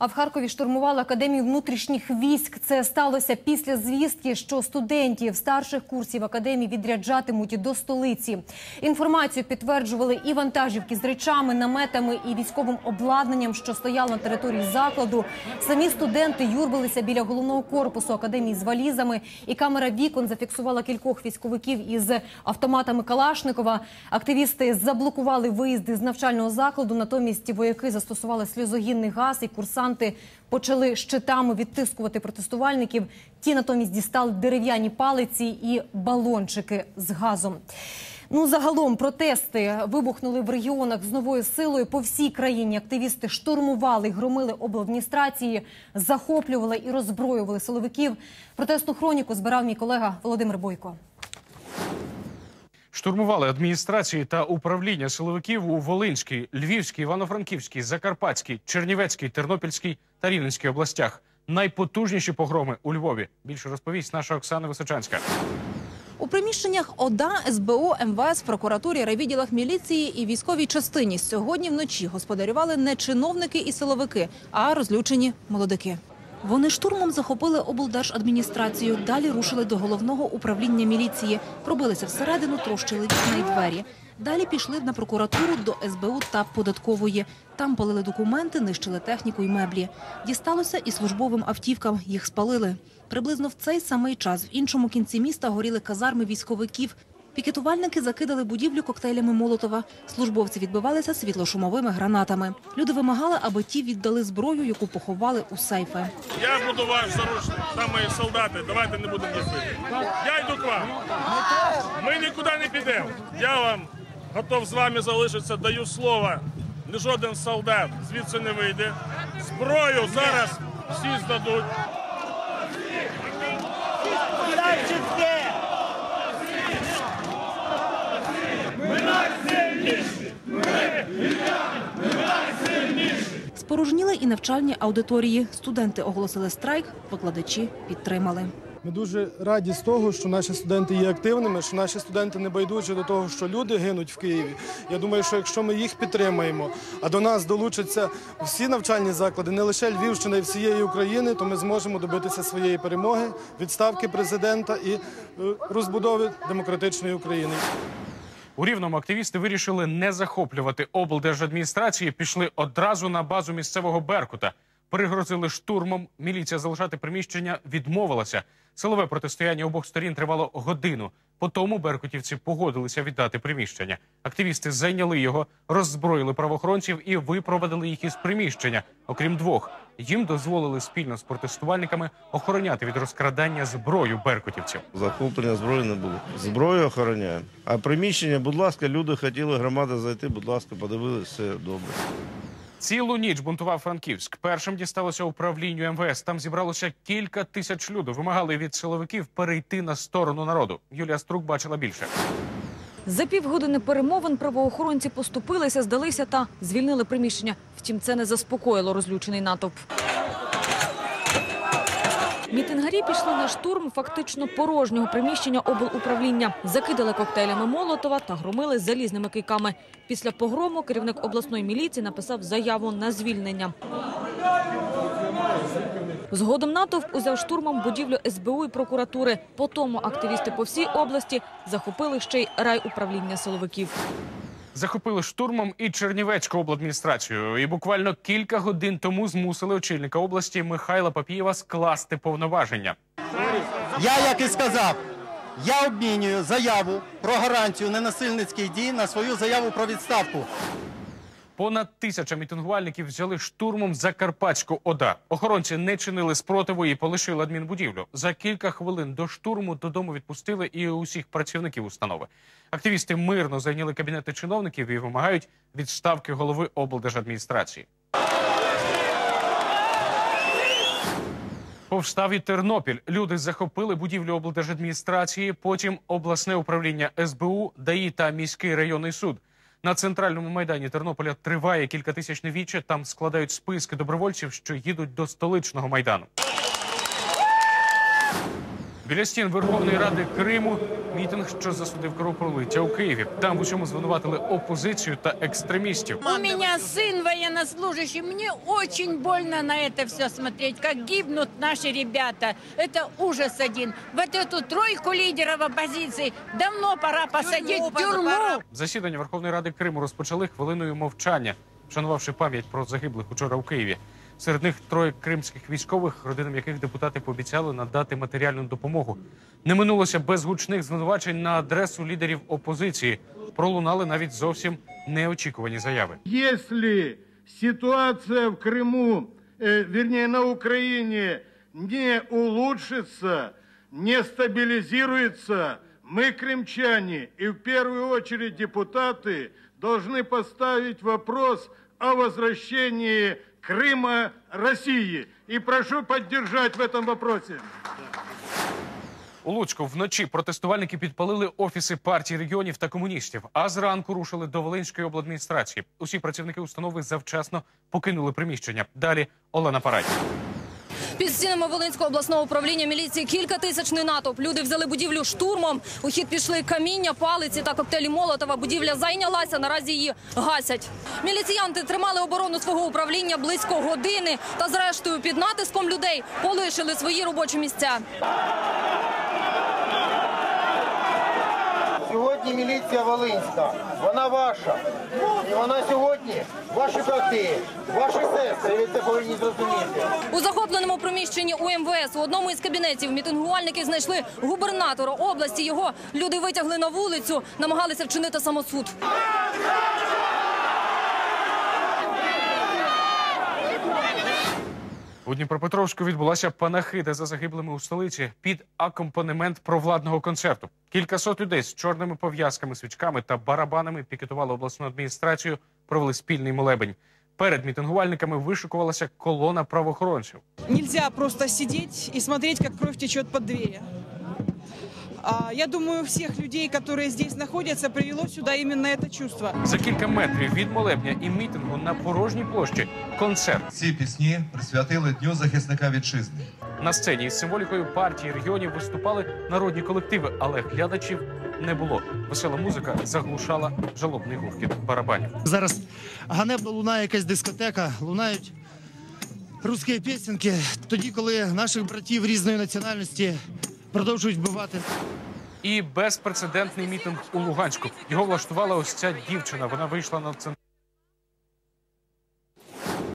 А в Харкові штурмували академію внутрішніх військ. Це сталося після звістки, що студентів старших курсів академії відряджатимуть до столиці. Інформацію підтверджували і вантажівки з речами, наметами і військовим обладнанням, що стояло на території закладу. Самі студенти юрбилися біля головного корпусу академії з валізами, і камера вікон зафіксувала кількох військовиків із автоматами Калашникова. Активісти заблокували виїзди з навчального закладу. Натомість вояки застосували сльозогінний газ, і курсанти почали щитами відтискувати протестувальників. Ті натомість дістали дерев'яні палиці і балончики з газом. Ну, загалом протести вибухнули в регіонах з новою силою. По всій країні активісти штурмували, громили обладміністрації, захоплювали і роззброювали силовиків. Протестну хроніку збирав мій колега Володимир Бойко. Штурмували адміністрації та управління силовиків у Волинській, Львівській, Івано-Франківській, Закарпатській, Чернівецькій, Тернопільській та Рівненській областях. Найпотужніші погроми у Львові. Більше розповість наша Оксана Височанська. У приміщеннях ОДА, СБУ, МВС, прокуратурі, райвідділах міліції і військовій частині сьогодні вночі господарювали не чиновники і силовики, а розлючені молодики. Вони штурмом захопили облдержадміністрацію. Далі рушили до головного управління міліції, пробилися всередину, трощили вікна й двері. Далі пішли на прокуратуру до СБУ та податкової. Там палили документи, нищили техніку й меблі. Дісталося і службовим автівкам. Їх спалили. Приблизно в цей самий час в іншому кінці міста горіли казарми військовиків. Пікетувальники закидали будівлю коктейлями Молотова. Службовці відбивалися світлошумовими гранатами. Люди вимагали, аби ті віддали зброю, яку поховали у сейфи. Я буду ваш заручник, там мої солдати. Давайте не будемо їздити. Я йду к вам. Ми нікуди не підемо. Я вам готов з вами залишитися, даю слово. Ні жоден солдат звідси не вийде. Зброю зараз всі здадуть. Спорожніли і навчальні аудиторії. Студенти оголосили страйк, викладачі підтримали. Ми дуже раді з того, що наші студенти є активними, що наші студенти не байдужі до того, що люди гинуть в Києві. Я думаю, що якщо ми їх підтримаємо, а до нас долучаться всі навчальні заклади, не лише Львівщина і всієї України, то ми зможемо добитися своєї перемоги, відставки президента і е, розбудови демократичної України. У Рівному активісти вирішили не захоплювати облдержадміністрації, пішли одразу на базу місцевого Беркута. Пригрозили штурмом. Міліція залишати приміщення відмовилася. Силове протистояння обох сторін тривало годину. По тому беркутівці погодилися віддати приміщення. Активісти зайняли його, роззброїли правоохоронців і випровадили їх із приміщення. Окрім двох, їм дозволили спільно з протестувальниками охороняти від розкрадання зброю беркутівців. Захоплення зброї не було. Зброю охороняємо. А приміщення, будь ласка, люди хотіли громада зайти, будь ласка, подивилися, все добре. Цілу ніч бунтував Франківськ. Першим дісталося управлінню МВС. Там зібралося кілька тисяч людей. Вимагали від силовиків перейти на сторону народу. Юлія Струк бачила більше. За півгодини перемовин правоохоронці поступилися, здалися та звільнили приміщення. Втім, це не заспокоїло розлючений натовп. Мітингарі пішли на штурм фактично порожнього приміщення облуправління. Закидали коктейлями Молотова та громили залізними кийками. Після погрому керівник обласної міліції написав заяву на звільнення. Згодом натовп узяв штурмом будівлю СБУ і прокуратури. По тому активісти по всій області захопили ще й райуправління силовиків. Захопили штурмом і Чернівецьку обладміністрацію. І буквально кілька годин тому змусили очільника області Михайла Папієва скласти повноваження. Я, як і сказав, я обмінюю заяву про гарантію ненасильницьких дій на свою заяву про відставку. Понад тисяча мітингувальників взяли штурмом Закарпатську ОДА. Охоронці не чинили спротиву і полишили адмінбудівлю. За кілька хвилин до штурму додому відпустили і усіх працівників установи. Активісти мирно зайняли кабінети чиновників і вимагають відставки голови облдержадміністрації. Повстав і Тернопіль. Люди захопили будівлю облдержадміністрації, потім обласне управління СБУ, ДАІ та міський районний суд. На центральному майдані Тернополя триває кількатисячне віче. Там складають списки добровольців, що їдуть до столичного майдану. Біля стін Верховної Ради Криму мітинг, що засудив кровопролиття у Києві. Там в усьому звинуватили опозицію та екстремістів. У меня сын военнослужащий. Мне очень больно на это все смотреть, как гибнут наши ребята. Это ужас один. Вот эту тройку лидеров оппозиции давно пора посадить в тюрьму. Засідання Верховної Ради Криму розпочали хвилиною мовчання, вшанувавши пам'ять про загиблих учора у Києві. Серед них троє кримських військових, родинам яких депутати пообіцяли надати матеріальну допомогу. Не минулося без гучних звинувачень на адресу лідерів опозиції. Пролунали навіть зовсім неочікувані заяви. Если ситуация в Крыму, э, вернее на Украине, не улучшится, не стабилизируется, мы, крымчане, и в первую очередь депутаты, должны поставить вопрос о возвращении Крыма России. И прошу поддержать в этом вопросе. У Луцьку вночі протестувальники підпалили офіси партії регіонів та комуністів, а зранку рушили до Волинської обладміністрації. Усі працівники установи завчасно покинули приміщення. Далі Олена Парадь. Під стінами Волинського обласного управління міліції кілька тисячний натовп. Люди взяли будівлю штурмом. У хід пішли каміння, палиці та коктейлі Молотова. Будівля зайнялася. Наразі її гасять. Міліціянти тримали оборону свого управління близько години. Та зрештою під натиском людей полишили свої робочі місця. Сьогодні міліція Волинська, вона ваша. І вона сьогодні ваші брати, ваші сестри, ви це повинні зрозуміти. У захопленому приміщенні УМВС у одному із кабінетів мітингувальники знайшли губернатора області. Його люди витягли на вулицю, намагалися вчинити самосуд. У Дніпропетровську відбулася панахида за загиблими у столиці під акомпанемент провладного концерту. Кількасот людей з чорними пов'язками, свічками та барабанами пікетували обласну адміністрацію, провели спільний молебень. Перед мітингувальниками вишикувалася колона правоохоронців. Нельзя просто сидіти і смотреть, як кров тече під двери. А, Я думаю, всех людей, которые здесь находятся, привело сюда именно это чувство. За кілька метрів від молебня і мітингу на порожній площі концерт. Ці пісні присвятили Дню захисника вітчизни. На сцені із символікою партії регіонів виступали народні колективи, але глядачів не було. Весела музика заглушала жалобний гуркіт барабанів. Зараз ганебно лунає якась дискотека, лунають русські пісеньки, тоді, коли наших братів різної національності продовжують вбивати. І безпрецедентний мітинг у Луганську. Його влаштувала ось ця дівчина. Вона вийшла на центральну